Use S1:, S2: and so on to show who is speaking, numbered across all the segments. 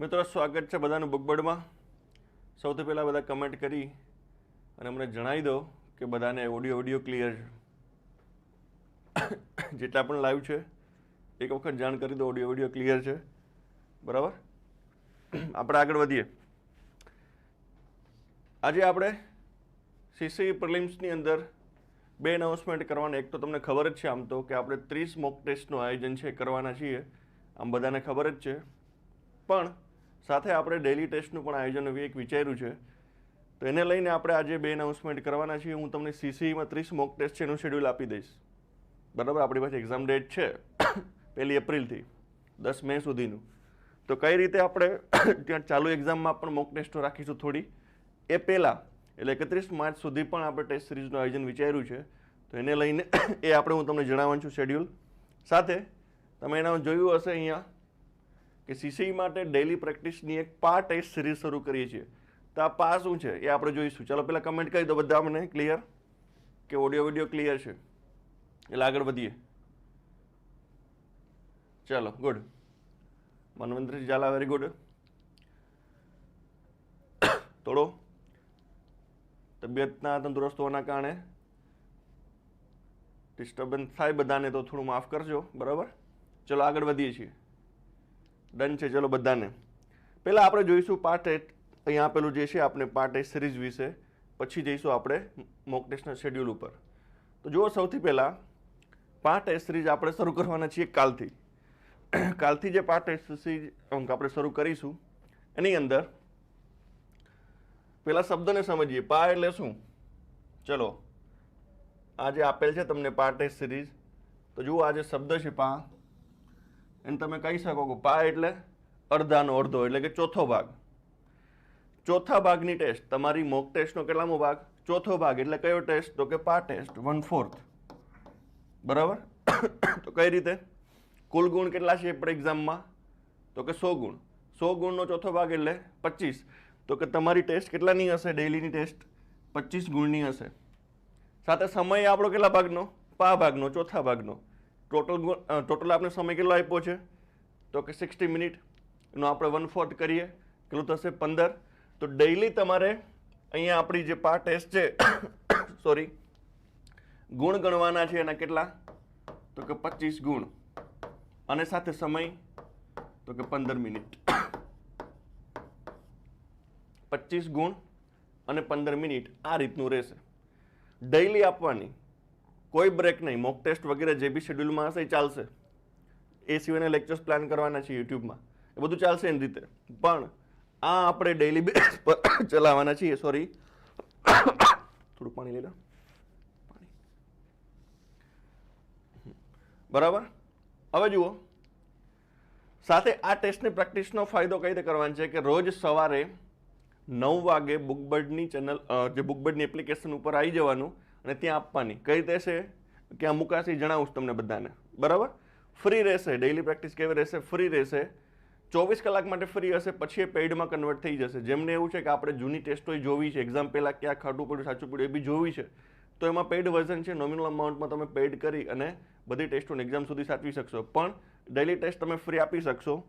S1: મિત્રો, સ્વાગત છે બધાનું બુકબર્ડમાં સૌથી પહેલાં બધા કમેન્ટ કરી અને અમને જણાવી દો કે બધાને ઓડિયો ઓડિયો ક્લિયર જેટલા પણ લાઈવ છે, એક વખત જાણ કરી દો ઓડિયો ઓડિયો ક્લિયર છે. બરાબર? આપણે આગળ વધીએ. આજે આપણે સીસી પ્રિલિમ્સની અંદર બે અનાઉન્સમેન્ટ કરવાના. એક તો તમને ખબર જ છે આમ તો કે આપણે ત્રીસ મોક ટેસ્ટનું આયોજન છે, કરવાના છીએ. આમ બધાને ખબર જ છે. પણ સાથે આપણે ડેલી ટેસ્ટનું પણ આયોજન એક વિચાર્યું છે. તો એને લઈને આપણે આજે બે અનાઉન્સમેન્ટ કરવાના છીએ. હું તમને સીસીઈમાં ત્રીસ મોક ટેસ્ટ છે એનું શેડ્યુલ આપી દઈશ. બરાબર? આપણી પાસે એક્ઝામ ડેટ છે પહેલી એપ્રિલથી, દસ મે સુધીનું. તો કઈ રીતે આપણે ત્યાં ચાલુ એક્ઝામમાં પણ મોક ટેસ્ટો રાખીશું થોડી? એ પહેલાં, એટલે એકત્રીસ માર્ચ સુધી પણ આપણે ટેસ્ટ સિરીઝનું આયોજન વિચાર્યું છે. તો એને લઈને એ આપણે હું તમને જણાવવાનું છું શેડ્યુલ સાથે તમે એના જોયું હશે અહીંયા કે સીસી માટે ડેલી પ્રેક્ટિસની એક પા ટેસ્ટ સિરીઝ શરૂ કરીએ છીએ. તો આ પા શું છે? એ આપણે જોઈશું. ચાલો પહેલાં કમેન્ટ કરી દો બધા મને ક્લિયર કે ઓડિયો વિડિયો ક્લિયર છે? એટલે આગળ વધીએ. ચાલો good Manvantari Jhala very good થોડો તબિયતના તંદુરસ્ત હોવાના કારણે ડિસ્ટર્બન્સ થાય બધાને તો થોડું માફ કરજો, બરાબર? ચલો આગળ વધીએ છીએ. ડન છે, ચલો બધાને. પહેલાં આપણે જોઈશું પાર્ટ એટ અહીંયા આપેલું જે છે, આપણે પાર્ટ એટ સિરીઝ વિશે. પછી જઈશું આપણે મોક ટેસ્ટના શેડ્યુલ ઉપર. તો જુઓ સૌથી પહેલાં પાર્ટ એટ સિરીઝ આપણે શરૂ કરવાના છીએ કાલથી. કાલથી જે પાર્ટ એટ સિરીઝ આપણે શરૂ કરીશું, એની અંદર પહેલાં શબ્દને સમજીએ. પા એટલે શું? ચલો, આ જે આપેલ છે તમને પાર્ટ એટ સિરીઝ તો જુઓ આ જે શબ્દ છે, પા એને તમે કહી શકો કે પા એટલે અડધાનો અડધો એટલે કે ચોથો ભાગ. ચોથા ભાગની ટેસ્ટ, તમારી મોક ટેસ્ટનો કેટલામો ભાગ? ચોથો ભાગ, એટલે કયો ટેસ્ટ? તો કે પા ટેસ્ટ વન ફોર્થ બરાબર? તો કઈ રીતે? કુલ ગુણ કેટલા છે આપણે એક્ઝામમાં? તો કે સો ગુણ. સો ગુણનો ચોથો ભાગ એટલે પચીસ. તો કે તમારી ટેસ્ટ કેટલાની હશે? ડેઈલીની ટેસ્ટ પચીસ ગુણની હશે. સાથે સમય આપણો કેટલા ભાગનો? પા ભાગનો, ચોથા ભાગનો. ટોટલ ટોટલ આપણે સમય કેટલો આપ્યો છે? તો કે સિક્સટી મિનિટ એનો આપણે વન ફોર્થ કરીએ. કેટલું થશે? પંદર. તો ડેઈલી તમારે અહીંયા આપણી જે પા ટેસ્ટ છે સોરી ગુણ ગણવાના છે એના કેટલા? તો કે પચીસ ગુણ. અને સાથે સમય, તો કે પંદર મિનિટ પચીસ ગુણ અને પંદર મિનિટ આ રીતનું રહેશે. ડેઈલી આપવાની કોઈ બ્રેક નહીં. મોક ટેસ્ટ વગેરે જે બી શેડ્યુલમાં હશે એ ચાલશે. એ સિવાયના લેક્ચર્સ પ્લાન કરવાના છે યુટ્યુબમાં. એ બધું ચાલશે એની રીતે. પણ આ આપણે ડેઇલી બેઝ પર ચલાવવાના છીએ. સોરી થોડું પાણી લઈ લો. બરાબર? હવે જુઓ. સાથે આ ટેસ્ટની પ્રેક્ટિસનો ફાયદો કઈ રીતે કરવાનો છે કે રોજ સવારે નવ વાગે બુકબર્ડની ચેનલ જે બુકબર્ડની એપ્લિકેશન ઉપર આવી જવાનું અને ત્યાં આપવાની. કઈ છે ક્યાં મુકાશે જણાવું તમને બધાને. બરાબર? ફ્રી રહેશે. ડેઈલી પ્રેક્ટિસ કેવી રહેશે? ફ્રી રહેશે. ચોવીસ કલાક માટે ફ્રી હશે, પછી એ પેઇડમાં કન્વર્ટ થઈ જશે. જેમને એવું છે કે આપણે જૂની ટેસ્ટો જોવી છે. એક્ઝામ પહેલાં ક્યાં ખાટું પડ્યું, સાચું પડ્યું, એ બી જોવી છે. તો એમાં પેઇડ વર્ઝન છે. નોમિનલ અમાઉન્ટમાં તમે પેઇડ કરી અને બધી ટેસ્ટોને એક્ઝામ સુધી સાચવી શકશો. પણ ડેલી ટેસ્ટ તમે ફ્રી આપી શકશો.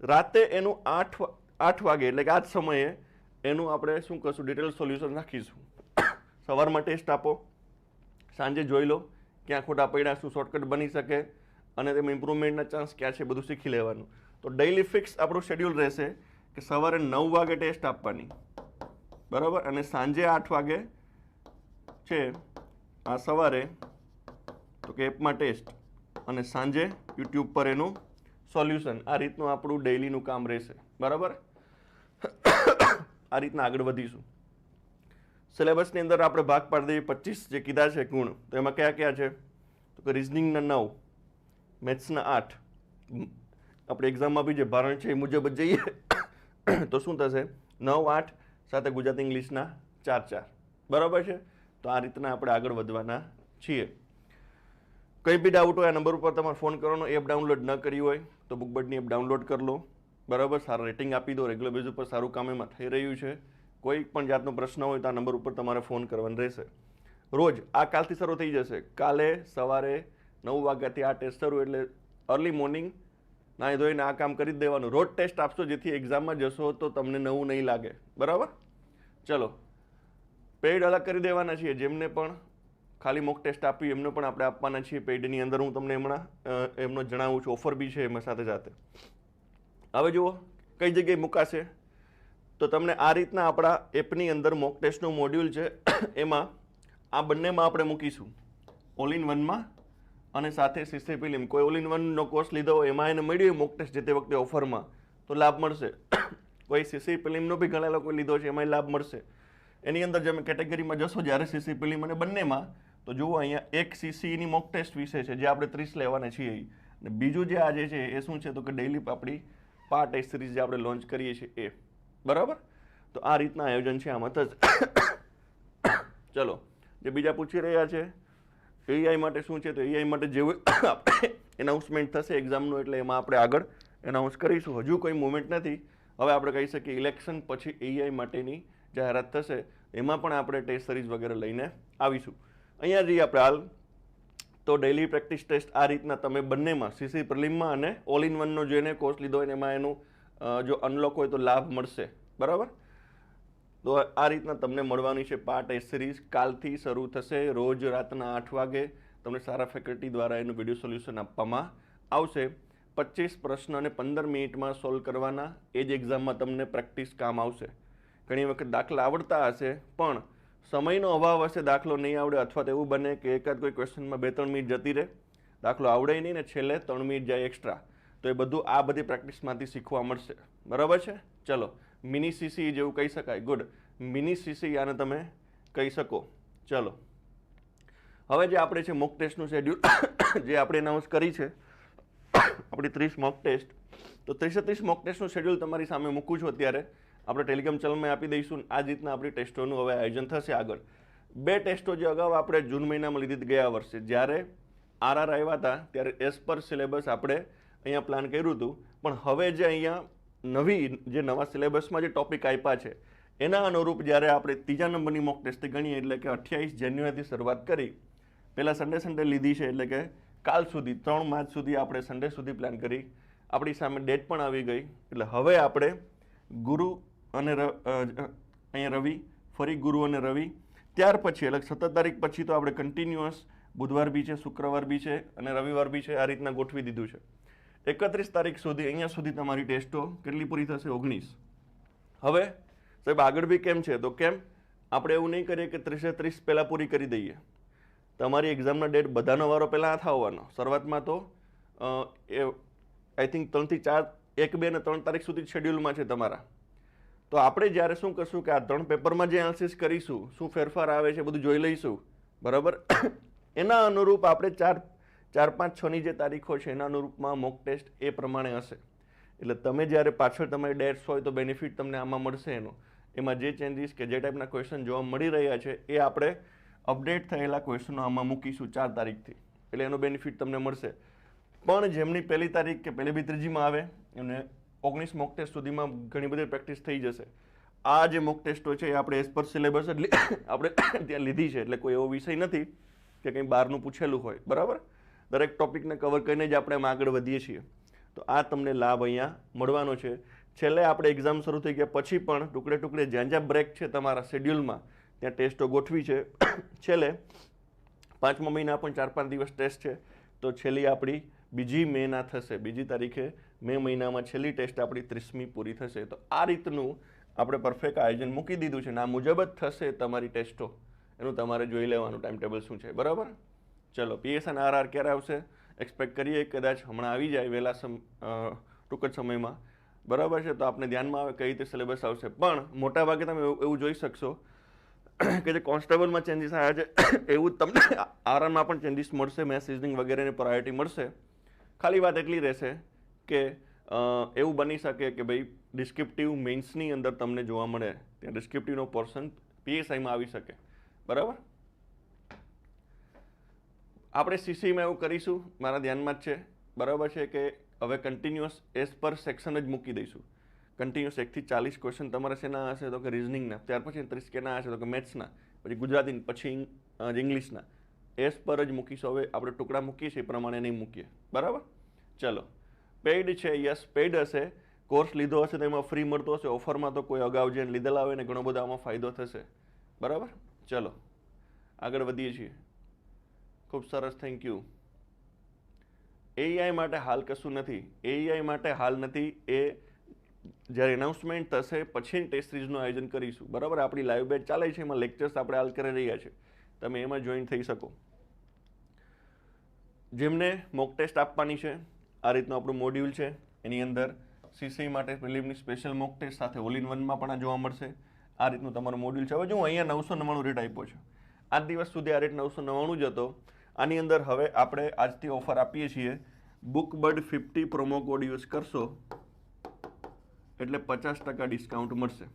S1: રાતે એનું આઠ આઠ વાગે, એટલે કે આ જ સમયે એનું આપણે શું કરશું? ડિટેલ સોલ્યુશન રાખીશું. સવારમાં ટેસ્ટ આપો. સાંજે જોઈ લો ક્યાં ખોટા પડ્યા, શું શોર્ટકટ બની શકે અને તેમાં ઇમ્પ્રુવમેન્ટના ચાન્સ ક્યાં છે બધું શીખી લેવાનું. તો ડેઈલી ફિક્સ આપણું શેડ્યુલ રહેશે કે સવારે નવ વાગે ટેસ્ટ આપવાની. બરાબર? અને સાંજે આઠ વાગે છે આ સવારે તો કે એપમાં ટેસ્ટ અને સાંજે યુટ્યુબ પર એનું સોલ્યુશન આ રીતનું આપણું ડેઈલીનું કામ રહેશે. બરાબર? આ રીતના આગળ વધીશું. સિલેબસની અંદર આપણે ભાગ પાડી દઈએ પચીસ જે કીધા છે ગુણ, તો એમાં કયા કયા છે? તો કે રિઝનિંગના નવ મેથ્સના આઠ. આપણે એક્ઝામમાં બી જે ભારણ છે એ મુજબ જ જઈએ. તો શું થશે? નવ, આઠ, સાથે ગુજરાતી ઇંગ્લિશના ચાર ચાર. બરાબર છે? તો આ રીતના આપણે આગળ વધવાના છીએ. કંઈ બી ડાઉટ હોય આ નંબર ઉપર તમારે ફોન કરવાનો એપ ડાઉનલોડ ન કરી હોય, તો બુકબર્ડની એપ ડાઉનલોડ કરી લો. બરાબર? સારા રેટિંગ આપી દો રેગ્યુલર બેઝ ઉપર સારું કામ એમાં થઈ રહ્યું છે. કોઈ પણ જાતનો પ્રશ્ન હોય તો આ નંબર ઉપર તમારે ફોન કરવાનો રહેશે. રોજ આ કાલથી શરૂ થઈ જશે. કાલે સવારે નવ વાગ્યાથી આ ટેસ્ટ શરૂ એટલે અર્લી મોર્નિંગ નાહી ધોઈને આ કામ કરી દેવાનું. રોજ ટેસ્ટ આપશો જેથી એક્ઝામમાં જશો તો તમને નવું નહીં લાગે. બરાબર? ચલો. પેઇડ અલગ કરી દેવાના છીએ. જેમને પણ ખાલી મોક ટેસ્ટ આપ્યું એમને પણ આપણે આપવાના છીએ. પેઇડની અંદર હું તમને હમણાં એમનો જણાવું છું. ઓફર બી છે એમાં સાથે સાથે. હવે જુઓ, કઈ જગ્યાએ મુકાશે? તો તમને આ રીતના આપણા એપની અંદર મોક ટેસ્ટનું મોડ્યુલ છે. એમાં આ બંનેમાં આપણે મૂકીશું. ઓલ ઇન વનમાં અને સાથે સીસી ફિલ્મ કોઈ ઓલ ઇન વનનો કોર્સ લીધો હોય, એમાં એને મળ્યું મોક ટેસ્ટ જે તે વખતે ઓફરમાં તો લાભ મળશે. કોઈ સીસી ફિલ્મનો બી ઘણા લોકો લીધો છે, એમાંય લાભ મળશે. એની અંદર તમે કેટેગરીમાં જશો, જ્યારે સીસી ફિલ્મ અને બંનેમાં, તો જુઓ અહીંયા એક સીસીની મોક ટેસ્ટ વિશે છે, જે આપણે ત્રીસ લેવાના છીએ. અને બીજું જે આજે છે, એ શું છે તો કે ડેઇલી આપણી પાર્ટ એ સિરીઝ જે આપણે લોન્ચ કરીએ છીએ એ બરાબર? તો આ રીતના આયોજન છે, આમાં જ. ચલો, જે બીજા પૂછી રહ્યા છે એઆઈ માટે શું છે? તો એઆઈ માટે જેવું એનાઉન્સમેન્ટ થશે એક્ઝામનું એટલે એમાં આપણે આગળ એનાઉન્સ કરીશું. હજુ કોઈ મુવમેન્ટ નથી. હવે આપણે કહી શકીએ ઇલેક્શન પછી એઆઈ માટેની જાહેરાત થશે. એમાં પણ આપણે ટેસ્ટ સિરીઝ વગેરે લઈને આવીશું. અહીંયા જઈએ આપણે હાલ. તો ડેલી પ્રેક્ટિસ ટેસ્ટ આ રીતના તમે બંનેમાં સીસી પ્રિલિમમાં અને ઓલ ઇન વનનો જેને કોર્સ લીધો હોય એમાં એનું જો અનલોક હોય તો લાભ મળશે. બરાબર? તો આ રીતના તમને મળવાની છે પાર્ટ એ સિરીઝ. કાલથી શરૂ થશે રોજ રાતના આઠ વાગે. તમને સારા ફેકલ્ટી દ્વારા એનું વીડિયો સોલ્યુશન આપવામાં આવશે. પચીસ પ્રશ્ન અને પંદર મિનિટમાં સોલ્વ કરવાના. એ જ એક્ઝામમાં તમને પ્રેક્ટિસ કામ આવશે. ઘણી વખત દાખલા આવડતા હશે, પણ સમયનો અભાવ હશે, દાખલો નહીં આવડે અથવા તો એવું બને કે એકાદ કોઈ ક્વેશ્ચનમાં બે ત્રણ મિનિટ જતી રહે. દાખલો આવડે નહીં ને છેલ્લે ત્રણ મિનિટ જાય એક્સ્ટ્રા તો એ બધું આ બધી પ્રેક્ટિસમાંથી શીખવા મળશે. બરાબર છે? ચલો, મિની સીસી જેવું કહી શકાય. ગુડ. મિની સીસી આને તમે કહી શકો. ચલો. હવે જે આપણે છે મોક ટેસ્ટનું શેડ્યુલ જે આપણે એનાઉન્સ કરી છે, આપણી ત્રીસ મોક ટેસ્ટ તો ત્રીસે ત્રીસ મોક ટેસ્ટનું શેડ્યુલ તમારી સામે મૂકું છું અત્યારે. આપણે ટેલિગ્રામ ચેનલમાં આપી દઈશું. આ રીતના આપણી ટેસ્ટોનું હવે આયોજન થશે આગળ. બે ટેસ્ટો જે અગાઉ આપણે જૂન મહિનામાં લીધી ગયા વર્ષે. જ્યારે આરઆર આવ્યા હતા, ત્યારે એઝ પર સિલેબસ આપણે અહીંયા પ્લાન કર્યું હતું. પણ હવે જે અહીંયા નવી, જે નવા સિલેબસમાં જે ટોપિક આપ્યા છે, એના અનુરૂપ જ્યારે આપણે ત્રીજા નંબરની મોક ટેસ્ટ ગણીએ, એટલે કે અઠ્યાવીસ જાન્યુઆરીથી શરૂઆત કરી, પહેલાં સન્ડે સન્ડે લીધી છે, એટલે કે કાલ સુધી, ત્રણ માર્ચ સુધી આપણે સન્ડે સુધી પ્લાન કરી. આપણી સામે ડેટ પણ આવી ગઈ, એટલે હવે આપણે ગુરુ અને અહીંયા રવિ, ફરી ગુરુ અને રવિ, ત્યાર પછી, એટલે સત્તર તારીખ પછી તો આપણે કન્ટિન્યુઅસ બુધવાર બી છે, શુક્રવાર બી છે અને રવિવાર બી છે, આ રીતના ગોઠવી દીધું છે. એકત્રીસ તારીખ સુધી, અહીંયા સુધી તમારી ટેસ્ટો કેટલી પૂરી થશે? ઓગણીસ. હવે, સાહેબ, આગળ બી કેમ છે? તો કેમ? આપણે એવું નહીં કરીએ કે ત્રીસે ત્રીસ પહેલાં પૂરી કરી દઈએ. તમારી એક્ઝામના ડેટ બધાનો વારો પહેલાં હાથ આવવાનો. શરૂઆતમાં તો એ આઈ થિંક ત્રણથી ચાર, એક, બે અને ત્રણ તારીખ સુધી શેડ્યુલમાં છે તમારા. તો આપણે જ્યારે શું કરશું કે આ ત્રણ પેપરમાં જે એનાલિસિસ કરીશું, શું ફેરફાર આવે છે બધું જોઈ લઈશું. બરાબર? એના અનુરૂપ આપણે ચાર ચાર પાંચ છની જે તારીખો છે, એના અનુરૂપમાં મોક ટેસ્ટ એ પ્રમાણે હશે. એટલે તમે જ્યારે પાછળ તમારી ડેટ્સ હોય તો બેનિફિટ તમને આમાં મળશે એનો. એમાં જે ચેન્જીસ કે જે ટાઈપના ક્વેશ્ચન જોવા મળી રહ્યા છે, એ આપણે અપડેટ થયેલા ક્વેશ્ચનો આમાં મૂકીશું ચાર તારીખથી. એટલે એનો બેનિફિટ તમને મળશે. પણ જેમની પહેલી તારીખ કે પહેલી બી ત્રીજીમાં આવે, એમને ઓગણીસ મોક ટેસ્ટ સુધીમાં ઘણી બધી પ્રેક્ટિસ થઈ જશે. આ જે મોક ટેસ્ટો છે, એ આપણે એઝ પર સિલેબસ એટલે આપણે ત્યાં લીધી છે, એટલે કોઈ એવો વિષય નથી કે કંઈ બહારનું પૂછેલું હોય. બરાબર? દરેક ટોપિકને કવર કરીને જ આપણે એમાં આગળ વધીએ છીએ. તો આ તમને લાભ અહીંયા મળવાનો છે. છેલ્લે આપણે એક્ઝામ શરૂ થઈ ગયા પછી પણ ટુકડે ટુકડે જ્યાં જ્યાં બ્રેક છે તમારા શેડ્યુલમાં ત્યાં ટેસ્ટો ગોઠવી છે. છેલ્લે પાંચમા મહિના પણ ચાર પાંચ દિવસ ટેસ્ટ છે. તો છેલ્લી આપણી બીજી મેના થશે. બીજી તારીખે મે મહિનામાં છેલ્લી ટેસ્ટ આપણી ત્રીસમી પૂરી થશે. તો આ રીતનું આપણે પરફેક્ટ આયોજન મૂકી દીધું છે. ને આ મુજબ જ થશે તમારી ટેસ્ટો. એનું તમારે જોઈ લેવાનું ટાઈમ ટેબલ શું છે. બરાબર? ચલો પીએસ અને આરઆર ક્યારે આવશે? એક્સપેક્ટ કરીએ, કદાચ હમણાં આવી જાય વહેલા સમ ટૂંક જ સમયમાં. બરાબર છે, તો આપણે ધ્યાનમાં આવે કઈ રીતે સિલેબસ આવશે. પણ મોટાભાગે તમે એવું જોઈ શકશો કે જે કોન્સ્ટેબલમાં ચેન્જીસ આવ્યા છે, એવું તમને આરઆરમાં પણ ચેન્જીસ મળશે મેં સિઝનિંગ વગેરેની પ્રાયોરિટી મળશે. ખાલી વાત એટલી રહેશે કે એવું બની શકે કે ભાઈ ડિસ્ક્રિપ્ટિવ મેન્સની અંદર તમને જોવા મળે, ત્યાં ડિસ્ક્રિપ્ટિવનો પોર્શન પીએસઆઈમાં આવી શકે. બરાબર? આપણે સીસીમાં એવું કરીશું, મારા ધ્યાનમાં જ છે. બરાબર છે કે હવે કન્ટિન્યુઅસ એઝ પર સેક્શન જ મૂકી દઈશું. કન્ટિન્યુઅસ એકથી ચાલીસ ક્વેશ્ચન તમારે શેના હશે? તો કે રિઝનિંગના ત્યાર પછી ત્રીસ કેના હશે? તો કે મેથ્સના પછી ગુજરાતી પછી ઇંગ્લિશના એસ પર જ મૂકીશું. હવે આપણે ટુકડા મૂકીએ છીએ, એ પ્રમાણે નહીં મૂકીએ. બરાબર? ચલો. પેઇડ છે યસ પેઇડ હશે. કોર્સ લીધો હશે તો એમાં ફ્રી મળતો હશે. ઓફરમાં તો કોઈ અગાઉ જેને લીધેલા હોય ને, ઘણો બધો આમાં ફાયદો થશે. બરાબર? ચલો. આગળ વધીએ છીએ. ખૂબ સરસ થેન્ક યુ એઆઈ માટે હાલ કશું નથી. એઆઈ માટે હાલ નથી. એ જ્યારે એનાઉન્સમેન્ટ થશે, પછી ટેસ્ટ સિરીઝનું આયોજન કરીશું. બરાબર? આપણી લાઈવ બેચ ચાલે છે, એમાં લેક્ચર્સ આપણે હાલ કરી રહ્યા છે. તમે એમાં જોઈન થઈ શકો. જેમને મોક ટેસ્ટ આપવાની છે, આ રીતનું આપણું મોડ્યુલ છે. એની અંદર સીસી માટે પ્રિલિમની સ્પેશિયલ મોક ટેસ્ટ સાથે ઓલ ઇન વનમાં પણ આ જોવા મળશે. આ રીતનું તમારું મોડ્યુલ છે. હવે જો હું અહીંયા નવસો નવ્વાણું રેટ આપ્યો છે. આજ દિવસ સુધી આ રેટ નવસો નવ્વાણું જ હતો. આની અંદર હવે આપણે આજથી ઓફર આપીએ છીએ. Book bird fifty promo code use કરશો, એટલે પચાસ ટકા ડિસ્કાઉન્ટ મળશે.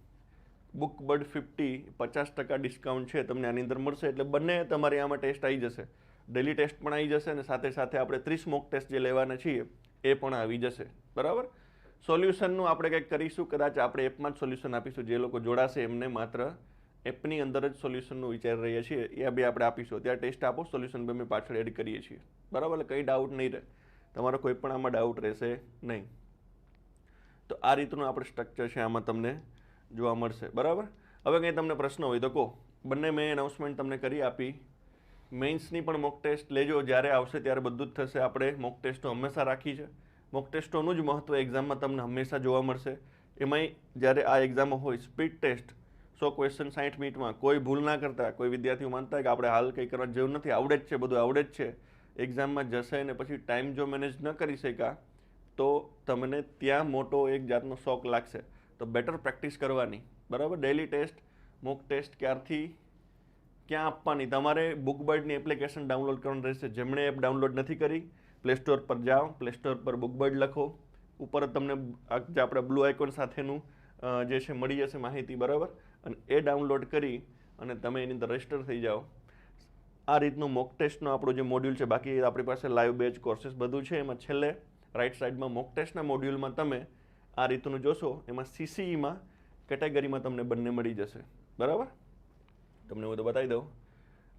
S1: બુક બર્ડ ફિફ્ટી પચાસ ટકા ડિસ્કાઉન્ટ છે, તમને આની અંદર મળશે, એટલે બંને તમારે આમાં ટેસ્ટ આવી જશે. ડેલી ટેસ્ટ પણ આવી જશે, અને સાથે સાથે આપણે ત્રીસ મોક ટેસ્ટ જે લેવાના છીએ, એ પણ આવી જશે. બરાબર? સોલ્યુશનનું આપણે કંઈક કરીશું, કદાચ આપણે એપમાં જ સોલ્યુશન આપીશું, જે લોકો જોડાશે એમને માત્ર એપની અંદર જ સોલ્યુશનનું વિચારી રહ્યા છીએ. એ બી આપણે આપીશું. ત્યાં ટેસ્ટ આપો, સોલ્યુશન બી અમે પાછળ એડ કરીએ છીએ. બરાબર? કંઈ ડાઉટ નહીં રહે. તમારો કોઈ પણ આમાં ડાઉટ રહેશે નહીં. તો આ રીતનું આપણે સ્ટ્રક્ચર છે આમાં તમને જોવા મળશે. બરાબર? હવે કંઈ તમને પ્રશ્ન હોય તો કહો. બંને મેં એનાઉન્સમેન્ટ તમને કરી આપી. મેઇન્સની પણ મોક ટેસ્ટ લેજો. જ્યારે આવશે ત્યારે બધું જ થશે. આપણે મોક ટેસ્ટો હંમેશા રાખી છે. મોક ટેસ્ટોનું જ મહત્ત્વ એક્ઝામમાં તમને હંમેશા જોવા મળશે. એમાંય જ્યારે આ એક્ઝામ હોય સ્પીડ ટેસ્ટ સો ક્વેશ્ચન સાઠ મિનિટમાં. કોઈ ભૂલ ના કરતા, કોઈ વિદ્યાર્થીઓ માનતા કે આપણે હાલ કંઈ કરવા જેવું નથી, આવડે જ છે, બધું આવડે જ છે. એક્ઝામમાં જશે ને પછી ટાઈમ જો મેનેજ ન કરી શક્યા, તો તમને ત્યાં મોટો એક જાતનો શોક લાગશે. તો બેટર પ્રેક્ટિસ કરવાની. બરાબર? ડેલી ટેસ્ટ મોક ટેસ્ટ ક્યારથી? ક્યાં આપવાની? તમારે બુક બર્ડની એપ્લિકેશન ડાઉનલોડ કરવાની રહેશે. જેમણે એપ ડાઉનલોડ નથી કરી પ્લે સ્ટોર પર જાઓ પ્લે સ્ટોર પર બુક બર્ડ લખો. ઉપર તમને જે આપણે બ્લુ આઇકોન સાથેનું જે છે, મળી જશે માહિતી. બરાબર? અને એ ડાઉનલોડ કરી અને તમે એની અંદર રજિસ્ટર થઈ જાઓ. આ રીતનું મોક ટેસ્ટનો આપણો જે મોડ્યુલ છે, બાકી આપણી પાસે લાઈવ બેચ કોર્સિસ બધું છે. એમાં છેલ્લે રાઈટ સાઈડમાં મોક ટેસ્ટના મોડ્યુલમાં તમે આ રીતનું જોશો, એમાં સીસીઈમાં કેટેગરીમાં તમને બંને મળી જશે. બરાબર? તમને હું તો બતાવી દઉં.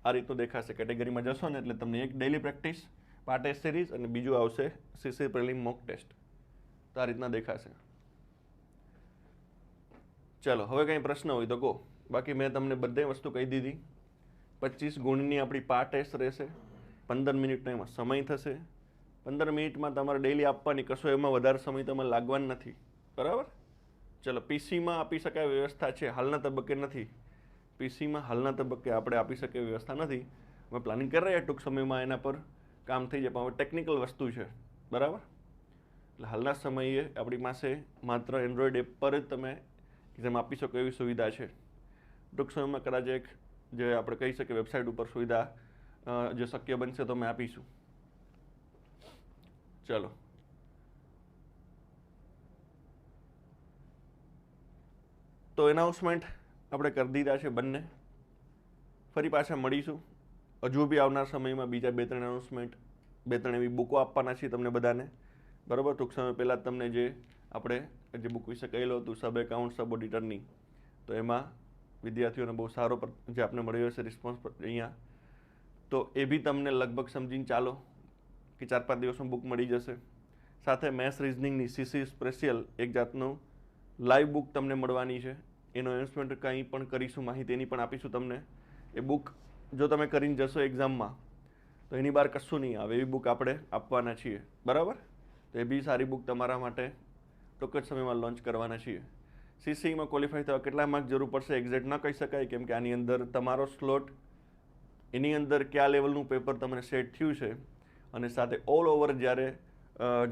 S1: આ રીતનું દેખાશે. કેટેગરીમાં જશો ને એટલે તમને એક ડેલી પ્રેક્ટિસ પાર્ટ સિરીઝ અને બીજું આવશે સીસી પ્રિલિમ મોક ટેસ્ટ તો આ રીતના દેખાશે. ચલો, હવે કંઈ પ્રશ્ન હોય તો કહો. બાકી મેં તમને બધી વસ્તુ કહી દીધી. પચીસ ગુણની આપણી પા ટેસ્ટ રહેશે. પંદર મિનિટનો એમાં સમય થશે. પંદર મિનિટમાં તમારે ડેલી આપવાની કશો એમાં વધારે સમય તમારે લાગવાનો નથી. બરાબર? ચલો, પીસીમાં આપી શકાય વ્યવસ્થા છે, હાલના તબક્કે નથી. પીસીમાં હાલના તબક્કે આપણે આપી શકીએ વ્યવસ્થા નથી. અમે પ્લાનિંગ કરી રહ્યા ટૂંક સમયમાં એના પર. કામ થઈ જાય, પણ હવે ટેકનિકલ વસ્તુ છે. બરાબર? એટલે હાલના સમયે આપણી પાસે માત્ર એન્ડ્રોઈડ એપ પર જ તમે એક્ઝામ આપી શકો એવી સુવિધા છે. ટૂંક સમયમાં કદાચ એક જે આપણે કહી શકીએ વેબસાઇટ ઉપર સુવિધા જે શક્ય બનશે તો અમે આપીશું. ચલો. તો એનાઉન્સમેન્ટ આપણે કરી દીધા છે બંને. ફરી પાછા મળીશું. હજુ બી આવનાર સમયમાં બીજા બે ત્રણ એનાઉન્સમેન્ટ બે ત્રણ એવી બુકો આપવાના છીએ તમને બધાને. બરાબર? ટૂંક સમય પહેલાં તમને જે આપણે જે બુક વિશે કહેલું હતું, સબ એકાઉન્ટ, સબ ઓડિટરની. તો એમાં વિદ્યાર્થીઓને બહુ સારો જે આપને મળ્યો છે રિસ્પોન્સ અહીંયા. તો એ બી તમને લગભગ સમજીને ચાલો કે ચાર પાંચ દિવસમાં બુક મળી જશે. સાથે મેથ્સ રિઝનિંગની સીસી સ્પેશિયલ એક જાતનું લાઈવ બુક તમને મળવાની છે. એનો એનાઉન્સમેન્ટ કંઈ પણ કરીશું માહિતીની પણ આપીશું તમને. એ બુક જો તમે કરીને જશો એક્ઝામમાં, તો એની બહાર કશું નહીં આવે, એવી બુક આપણે આપવાના છીએ. બરાબર? તો એ બી સારી બુક તમારા માટે ટૂંક જ સમયમાં લોન્ચ કરવાના છીએ? સીસીઈમાં ક્વોલિફાય થવા કેટલા માર્ક જરૂર પડશે? એક્ઝેક્ટ ન કહી શકાય, કેમ કે આની અંદર તમારો સ્લોટ એની અંદર કયા લેવલનું પેપર તમને સેટ થયું છે અને સાથે ઓલ ઓવર જ્યારે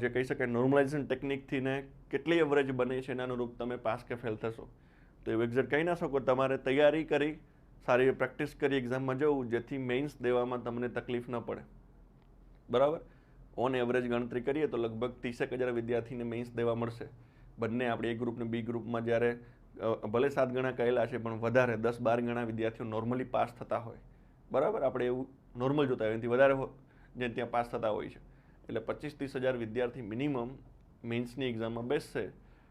S1: જે કહી શકાય નોર્મલાઇઝેશન ટેકનિકથી કેટલી એવરેજ બને છે એના અનુરૂપ તમે પાસ કે ફેલ થશો. તો એવું એક્ઝેક્ટ કહી ના શકો. તમારે તૈયારી કરી, સારી પ્રેક્ટિસ કરી એક્ઝામમાં જવું, જેથી મેઇન્સ દેવામાં તમને તકલીફ ન પડે. બરાબર? ઓન એવરેજ ગણતરી કરીએ તો લગભગ ત્રીસેક હજાર વિદ્યાર્થીને મેઇન્સ દેવા મળશે. બંને આપણે એ ગ્રુપને બી ગ્રુપમાં જ્યારે ભલે સાત ગણા કહેલા છે, પણ વધારે દસ બાર ગણા વિદ્યાર્થીઓ નોર્મલી પાસ થતા હોય. બરાબર? આપણે એવું નોર્મલ જોતા હોય. એનાથી વધારે જે ત્યાં પાસ થતા હોય છે. એટલે પચીસ ત્રીસ હજાર વિદ્યાર્થી મિનિમમ મેન્સની એક્ઝામમાં બેસશે.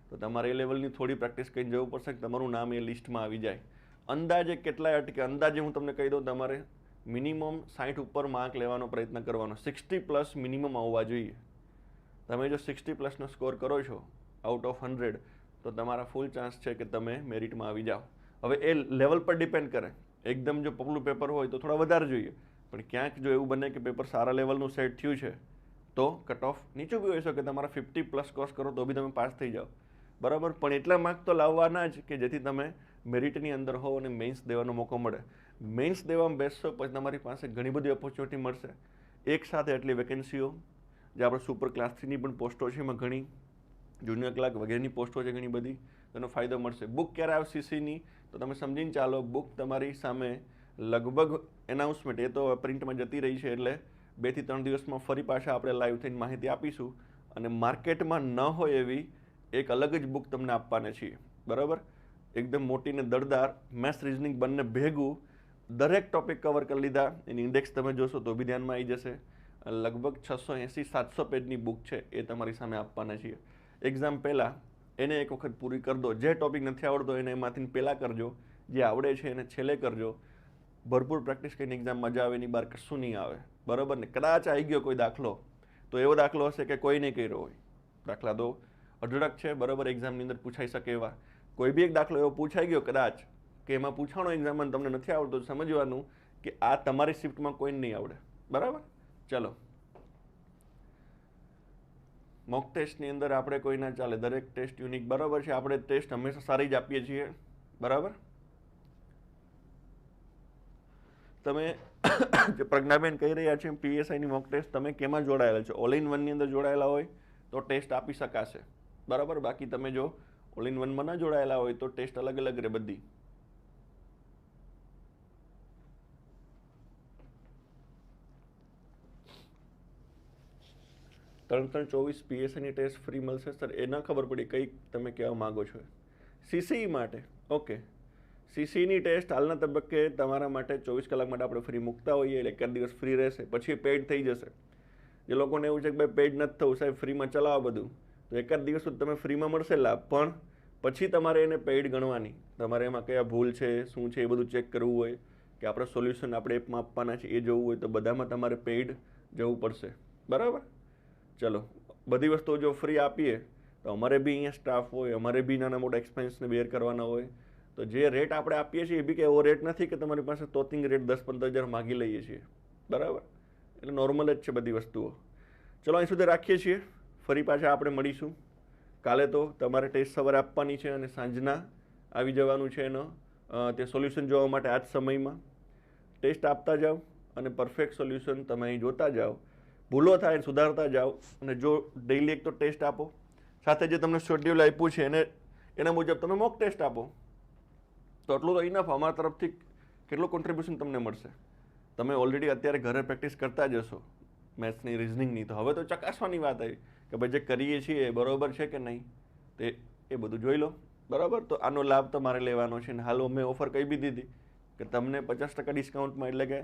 S1: તો તમારે એ લેવલની થોડી પ્રેક્ટિસ કરીને જવું પડશે કે તમારું નામ એ લિસ્ટમાં આવી જાય. અંદાજે કેટલાય અટકે અંદાજે હું તમને કહી દઉં તમારે મિનિમમ સાઠ ઉપર માર્ક લેવાનો પ્રયત્ન કરવાનો. સિક્સટી પ્લસ મિનિમમ આવવા જોઈએ. તમે જો સિક્સટી પ્લસનો સ્કોર કરો છો આઉટ ઓફ હંડ્રેડ તો તમારા ફૂલ ચાન્સ છે કે તમે મેરિટમાં આવી જાઓ. હવે એ લેવલ પર ડિપેન્ડ કરે. એકદમ જો પગલું પેપર હોય તો થોડા વધારે જોઈએ. પણ ક્યાંક જો એવું બને કે પેપર સારા લેવલનું સેટ થયું છે, તો કટ ઓફ નીચું બી હોઈ શકે. તમારા ફિફ્ટી પ્લસ કોર્સ કરો તો બી તમે પાસ થઈ જાઓ. બરાબર? પણ એટલા માર્ક તો લાવવાના જ કે જેથી તમે મેરિટની અંદર હો અને મેઇન્સ દેવાનો મોકો મળે. મેઇન્સ દેવામાં બેસશો, પછી તમારી પાસે ઘણી બધી ઓપોર્ચ્યુનિટી મળશે. એક સાથે એટલી વેકેન્સીઓ જે આપણે સુપર ક્લાસ થ્રીની પણ પોસ્ટો છે એમાં ઘણી જુનિયર ક્લાર્ક વગેરેની પોસ્ટો છે ઘણી બધી, તેનો ફાયદો મળશે. બુક ક્યારે આવે સીસીની તો તમે સમજીને ચાલો બુક તમારી સામે લગભગ એનાઉન્સમેન્ટ એ તો પ્રિન્ટમાં જતી રહી છે એટલે બેથી ત્રણ દિવસમાં ફરી પાછા આપણે લાઈવ થઈને માહિતી આપીશું. અને માર્કેટમાં ન હોય એવી એક અલગ જ બુક તમને આપવાને છીએ. બરાબર? એકદમ મોટી ને દળદાર મેથ્સ રિઝનિંગ બંને ભેગું દરેક ટોપિક કવર કરી લીધા. એની ઇન્ડેક્સ તમે જોશો તો બી ધ્યાનમાં આવી જશે. લગભગ છસો એંસી સાતસો પેજની બુક છે એ તમારી સામે આપવાના છીએ. એક્ઝામ પહેલાં એને એક વખત પૂરી કરી દો. જે ટોપિક નથી આવડતો એને એમાંથી પહેલાં કરજો. જે આવડે છે એને છેલ્લે કરજો. ભરપૂર પ્રેક્ટિસ કરીને એક્ઝામ મજા આવે, એની બહાર કશું નહીં આવે. બરાબર ને? કદાચ આવી ગયો કોઈ દાખલો, તો એવો દાખલો હશે કે કોઈ નહીં કર્યો હોય. દાખલા તો અઢળક છે, બરાબર? એક્ઝામની અંદર પૂછાઈ શકે એવા. કોઈ બી એક દાખલો એવો પૂછાઈ ગયો, કદાચ. કે એમાં પૂછાણો એક્ઝામમાં તમને નથી આવડતો સમજવાનું કે આ તમારી શિફ્ટમાં કોઈ નહીં આવડે. બરાબર? ચલો. મોક ટેસ્ટની અંદર આપણે કોઈ ના ચાલે. દરેક ટેસ્ટ યુનિક બરાબર છે? આપણે ટેસ્ટ હંમેશા સારી જ આપીએ છીએ. બરાબર? તમે જે પ્રજ્ઞાબેન કહી રહ્યા છે પીએસઆઈની મોક ટેસ્ટ તમે કેમાં જોડાયેલા છો? ઓલ ઇન વનની અંદર જોડાયેલા હોય, તો ટેસ્ટ આપી શકાશે. બરાબર? બાકી તમે જો ઓલ ઇન વનમાં ના જોડાયેલા હોય, તો ટેસ્ટ અલગ અલગ રહે બધી. ત્રણ ત્રણ ચોવીસ પીએસઆઈની ટેસ્ટ ફ્રી મળશે, સર. એ ખબર પડી કંઈક તમે કહેવા માગો છો. સીસીઈ માટે ઓકે સીસીની ટેસ્ટ હાલના તબક્કે તમારા માટે ચોવીસ કલાક માટે આપણે ફ્રી મૂકતા હોઈએ, એટલે એકાદ દિવસ ફ્રી રહેશે. પછી પેડ થઈ જશે. જે લોકોને એવું છે કે ભાઈ પેડ નથી થવું, સાહેબ, ફ્રીમાં ચલાવો બધું. તો એકાદ દિવસ સુધી તમે ફ્રીમાં મળશે લાભ પણ પછી તમારે એને પેઇડ ગણવાની. તમારે એમાં કયા ભૂલ છે, શું છે, એ બધું ચેક કરવું હોય, કે આપણે સોલ્યુશન આપણે એપમાં આપવાના છે, એ જોવું હોય, તો બધામાં તમારે પેઇડ જવું પડશે. બરાબર? ચલો, બધી વસ્તુઓ જો ફ્રી આપીએ, તો અમારે બી અહીંયા સ્ટાફ હોય, અમારે બી નાના મોટા એક્સપેન્સને બેર કરવાના હોય. તો જે રેટ આપણે આપીએ છીએ એ બી કે એવો રેટ નથી કે તમારી પાસે તોતિંગ રેટ દસ પંદર હજાર માગી લઈએ છીએ. બરાબર? એટલે નોર્મલ જ છે બધી વસ્તુઓ. ચલો, અહીં સુધી રાખીએ છીએ. ફરી પાછા આપણે મળીશું. કાલે તો તમારે ટેસ્ટ સવારે આપવાની છે અને સાંજના આવી જવાનું છે એનો તે સોલ્યુશન જોવા માટે આ જ સમયમાં. ટેસ્ટ આપતા જાઓ અને પરફેક્ટ સોલ્યુશન તમે અહીં જોતા જાઓ. ભૂલો થાય સુધારતા જાઓ. અને જો ડેઈલી એક તો ટેસ્ટ આપો. સાથે જે તમને શેડ્યુલ આપ્યું છે એને, એના મુજબ તમે મોક ટેસ્ટ આપો. તો એટલું તો ઇનફ અમારા તરફથી કેટલું કોન્ટ્રીબ્યુશન તમને મળશે? તમે ઓલરેડી અત્યારે ઘરે પ્રેક્ટિસ કરતા જ હશો. મેથ્સની રિઝનિંગની તો હવે તો ચકાસવાની વાત આવી કે ભાઈ જે કરીએ છીએ એ બરાબર છે કે નહીં? તે, એ બધું જોઈ લો. બરાબર? તો આનો લાભ તમારે લેવાનો છે. ને હાલ અમે ઓફર કહી બી દીધી કે તમને પચાસ ટકા ડિસ્કાઉન્ટમાં એટલે કે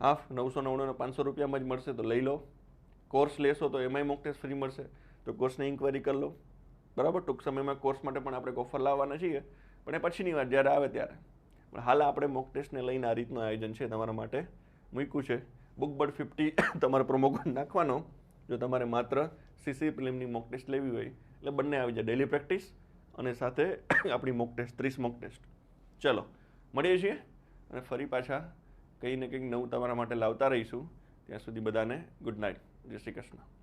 S1: હાફ, નવસો નવ્વાણું પાંચસો રૂપિયામાં જ મળશે, તો લઈ લો. કોર્સ લેશો તો એમાંય મોક ટેસ્ટ ફ્રી મળશે. તો કોર્સની ઇન્ક્વાયરી કરી લો. બરાબર? ટૂંક સમયમાં કોર્સ માટે પણ આપણે ઓફર લાવવાના છીએ. પણ એ પછીની વાત, જ્યારે આવે ત્યારે. પણ હાલ આપણે મોક ટેસ્ટને લઈને આ રીતનું આયોજન છે તમારા માટે મૂક્યું છે. બુક બર્ડ ફિફ્ટી તમારો પ્રોમો કોડ નાખવાનો. જો તમારે માત્ર સીસી પ્રિલિમની મોક ટેસ્ટ લેવી હોય, એટલે બંને આવી જાય. ડેલી પ્રેક્ટિસ અને સાથે આપણી મોક ટેસ્ટ ત્રીસ મોક ટેસ્ટ ચલો, મળીએ છીએ. અને ફરી પાછા કંઈ ને કંઈક નવું તમારા માટે લાવતા રહીશું. ત્યાં સુધી બધાને ગુડ નાઇટ જય શ્રી કૃષ્ણ.